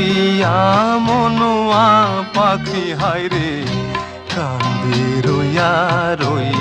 হইয়া মনোয়া পাখি হাইরে কান্দি রইয়া রইয়া